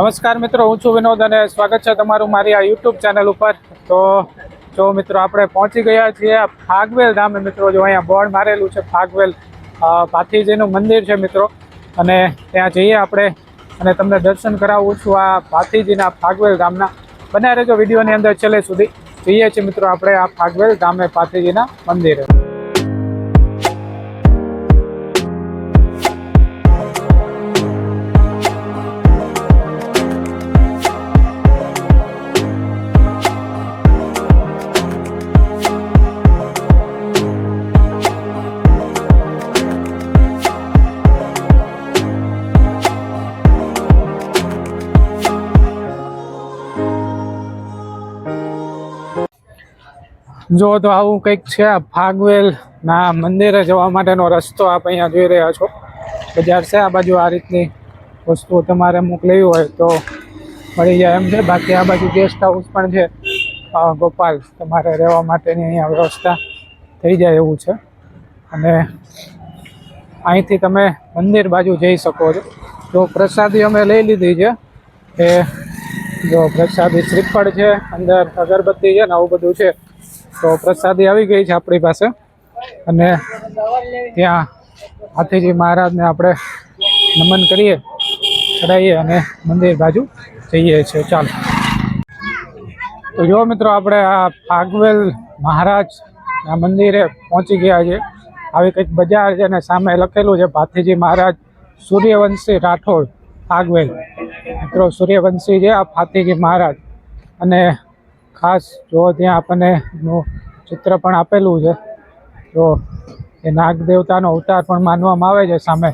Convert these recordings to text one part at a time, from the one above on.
નમસ્કાર મિત્રો, હું છું વિનોદ અને સ્વાગત છે તમારું મારી આ યુટ્યુબ ચેનલ ઉપર. તો જો મિત્રો, આપણે પહોંચી ગયા છીએ ફાગવેલ ધામે મિત્રો, જો અહીંયા બોર્ડ મારેલું છે ફાગવેલ ભાથીજીનું મંદિર છે મિત્રો. અને ત્યાં જઈએ આપણે અને તમને દર્શન કરાવું છું આ ભાથીજીના ફાગવેલ ગામના. બન્યા રહેજો વિડીયોની અંદર છેલ્લે સુધી. જઈએ છીએ મિત્રો આપણે આ ફાગવેલ ગામે ભાથીજીના મંદિરે. જો તો આવું કંઈક છે આ ફાગવેલ ના મંદિરે જવા માટેનો રસ્તો આપ અહીંયા જોઈ રહ્યા છો. બજાર છે આ બાજુ આ રીતની વસ્તુઓ તમારે અમુક હોય તો મળી જાય એમ છે. બાકી આ બાજુ ગેસ્ટ હાઉસ પણ છે. ગોપાલ, તમારે રહેવા માટેની અહીંયા વ્યવસ્થા થઈ જાય એવું છે. અને અહીંથી તમે મંદિર બાજુ જઈ શકો છો. જો પ્રસાદી અમે લઈ લીધી છે, એ જો પ્રસાદી શ્રીફળ છે, અંદર અગરબત્તી છે ને આવું બધું છે. તો પ્રસાદી આવી ગઈ છે આપણી પાસે. અને ત્યાં હાથીજી મહારાજને આપણે નમન કરીએ ચડાવીએ અને મંદિર બાજુ જઈએ છીએ. ચાલો. તો જો મિત્રો આપણે આ ફાગવેલ મહારાજ ના મંદિરે પહોંચી ગયા છે. આવી કંઈક બજાર છે અને સામે લખેલું છે, ભાથીજી મહારાજ સૂર્યવંશી રાઠોડ ફાગવેલ મિત્રો, સૂર્યવંશી છે આ ભાથીજી મહારાજ. અને ખાસ જો ત્યાં આપણને ચિત્ર પણ આપેલું છે, તો એ નાગ દેવતાનો અવતાર પણ માનવામાં આવે છે સામે.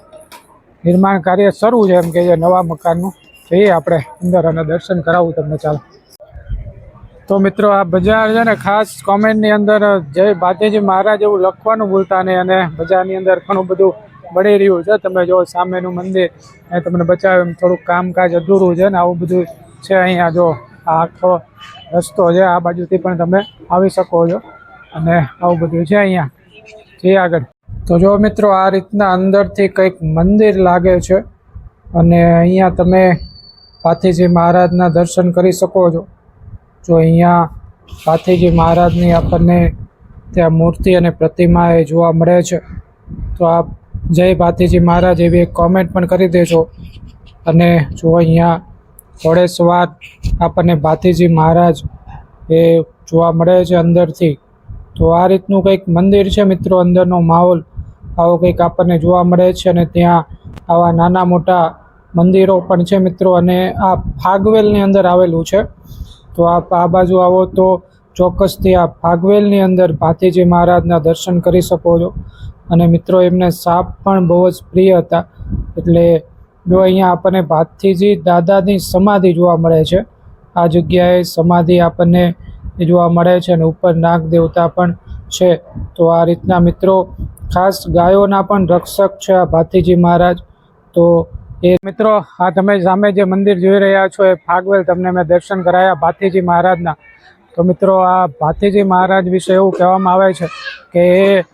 નિર્માણ કાર્ય શરૂ છે એમ કે જે નવા મકાનનું. જઈએ આપણે અંદર અને દર્શન કરાવવું તમને ચાલો. તો મિત્રો, આ બજાર છે ને, ખાસ કોમેન્ટની અંદર જય ભાતેજી મહારાજ એવું લખવાનું ભૂલતા નહીં અને બજારની અંદર ઘણું બધું મળી રહ્યું છે. તમે જો સામેનું મંદિર તમને બચાવે એમ થોડુંક કામકાજ અધૂરું છે ને, આવું બધું છે અહીંયા જો. આખો રસ્તો છે, આ બાજુથી પણ તમે આવી શકો છો. અને આવું બધું છે અહીંયા. જઈએ આગળ. તો જો મિત્રો, આ રીતના અંદરથી કંઈક મંદિર લાગે છે. અને અહીંયા તમે પાથીજી મહારાજના દર્શન કરી શકો છો. જો અહીંયા પાથીજી મહારાજની આપણને ત્યાં મૂર્તિ અને પ્રતિમા એ જોવા મળે છે, તો આપ જય પાથીજી મહારાજ એવી એક કોમેન્ટ પણ કરી દેજો. અને જો અહીંયા ઘોડે આપણને ભાતીજી મહારાજ એ જોવા મળે છે અંદરથી. તો આ રીતનું કંઈક મંદિર છે મિત્રો, અંદરનો માહોલ. આવો કંઈક આપણને જોવા મળે છે અને ત્યાં આવા નાના મોટા મંદિરો પણ છે મિત્રો અને આ ફાગવેલની અંદર આવેલું છે. તો આપ આ બાજુ આવો તો ચોક્કસથી આ ફાગવેલની અંદર ભાતીજી મહારાજના દર્શન કરી શકો છો. અને મિત્રો એમને સાપ પણ બહુ જ પ્રિય હતા. એટલે જો અહીંયા આપણને ભાતથીજી દાદાની સમાધિ જોવા મળે છે. આ જગ્યાએ સમાધિ આપણને જોવા મળે છે અને ઉપર નાગ દેવતા પણ છે. તો આ રીતના મિત્રો, ખાસ ગાયોના પણ રક્ષક છે આ ભાતીજી મહારાજ. તો એ મિત્રો, આ તમે સામે જે મંદિર જોઈ રહ્યા છો એ ફાગવેલ તમને મેં દર્શન કરાયા ભાતીજી મહારાજના. તો મિત્રો, આ ભાતીજી મહારાજ વિશે એવું કહેવામાં આવે છે કે એ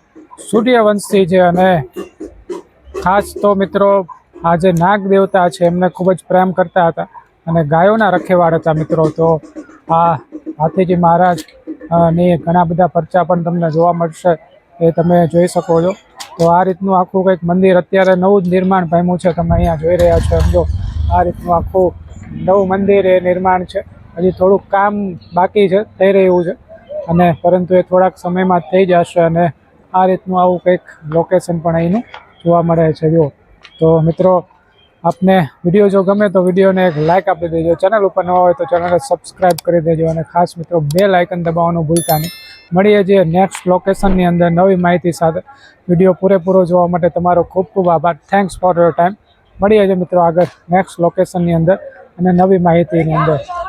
સૂર્યવંશી છે અને ખાસ તો મિત્રો આ જે નાગ દેવતા છે, એમને ખૂબ જ પ્રેમ કરતા હતા અને ગાયોના રખેવાળ હતા મિત્રો. તો આ હાથીજી મહારાજની ઘણા બધા પરચા પણ તમને જોવા મળશે, એ તમે જોઈ શકો છો. તો આ રીતનું આખું કંઈક મંદિર અત્યારે નવું જ નિર્માણ પામ્યું છે, તમે અહીંયા જોઈ રહ્યા છો સમજો આ રીતનું આખું નવું મંદિર એ નિર્માણ છે. હજી થોડુંક કામ બાકી છે, થઈ રહ્યું છે અને પરંતુ એ થોડાક સમયમાં થઈ જશે અને આ રીતનું આવું કંઈક લોકેશન પણ અહીંનું જોવા મળે છે, જો. તો મિત્રો, આપને વીડિયો જો ગમે તો વિડીયોને એક લાઇક આપી દેજો. ચેનલ ઉપર નવા હોય તો ચેનલને સબસ્ક્રાઈબ કરી દેજો અને ખાસ મિત્રો, બે લાઇકન દબાવવાનું ભૂલતા નહીં. મળીએ છીએ નેક્સ્ટ લોકેશનની અંદર નવી માહિતી સાથે. વીડિયો પૂરેપૂરો જોવા માટે તમારો ખૂબ ખૂબ આભાર. થેન્ક્સ ફોર યોર ટાઈમ મળીએ છીએ મિત્રો આગળ નેક્સ્ટ લોકેશનની અંદર અને નવી માહિતીની અંદર.